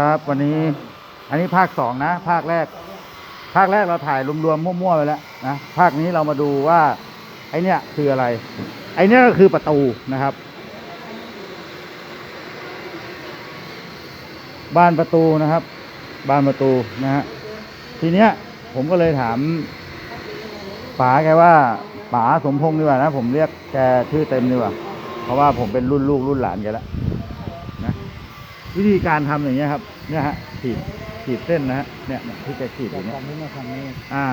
ครับวันนี้อันนี้ภาคสองนะ ภาคแรก ภาคแรกเราถ่ายรวมๆมั่วๆไปแล้วนะภาคนี้เรามาดูว่า ไอเนี้ยคืออะไร ไอเนี้ยก็คือประตูนะครับ บานประตูนะครับ บานประตูนะฮะทีเนี้ยผมก็เลยถามป๋าแกว่าป๋าสมพงษ์ดีกว่านะ ผมเรียกแกชื่อเต็มดีกว่าเพราะว่าผมเป็นรุ่นลูกรุ่นหลานแกแล้ว วิธีการทำอย่างเงี้ยครับเนี่ยฮะขีดขีดเส้นนะฮะเนี่ยเนี่ยที่จะขีดอย่างเงี้ย ทำนี้มาทำนี้อ่า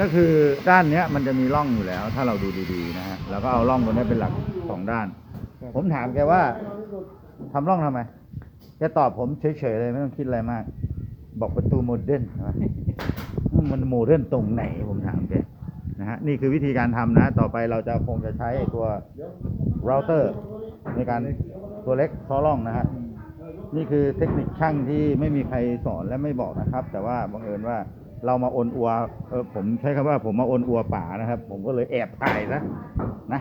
ก็คือด้านเนี้ยมันจะมีร่องอยู่แล้ว ถ้าเราดูดีๆนะฮะแล้วก็เอาร่องตัวเนี้ยเป็นหลักสองด้าน ผมถามแกว่าทำร่องทำไมแกตอบผมเฉยๆเลยไม่ต้องคิดอะไรมาก บอกประตูโมเดิร์นใช่ไหมมันโมเดิร์นตรงไหนผมถามแกนะฮะนี่คือวิธีการทำนะ ต่อไปเราจะคงจะใช้ไอ้ตัวเราเตอร์ในการ ตัวเล็กซ้อล่องนะฮะนี่คือเทคนิคช่างที่ไม่มีใครสอนและไม่บอกนะครับ แต่ว่าบังเอิญว่าเรามาโอนอัวเออผมใช้คำว่าผมมาโอนอัวป่านะครับ ผมก็เลยแอบถ่ายนะนะ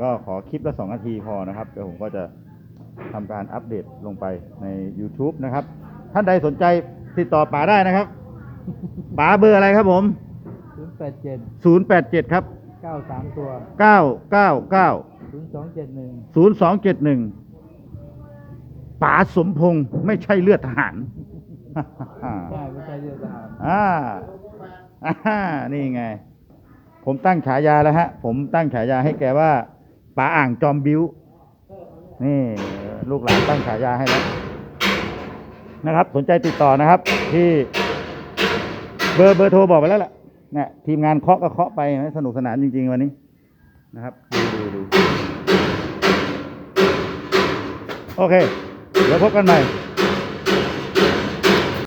ก็ขอคลิปละสองนาทีพอนะครับเดี๋ยวผมก็จะทำการอัปเดตลงไปใน YouTube นะครับ ท่านใดสนใจติดต่อป่าได้นะครับป่าเบอร์อะไรครับผม087 087ครับ93ตัว999 0271 0271 ป๋าสมพงษ์ไม่ใช่เลือดทหารใช่ไม่ใช่เรือทหารอ่าอ่านี่ไง ผมตั้งฉายาแล้วฮะ ผมตั้งฉายาให้แกว่าป๋าอ่างจอมบิ้วนี่ลูกหลานตั้งฉายาให้แล้วนะครับ สนใจติดต่อนะครับ ที่เบอร์เบอร์โทรบอกไปแล้วแหละเนี่ยทีมงานเคาะก็เคาะไปนะสนุกสนานจริง ๆ วันนี้นะครับดูดูดูโอเค แล้วพบกันใหม่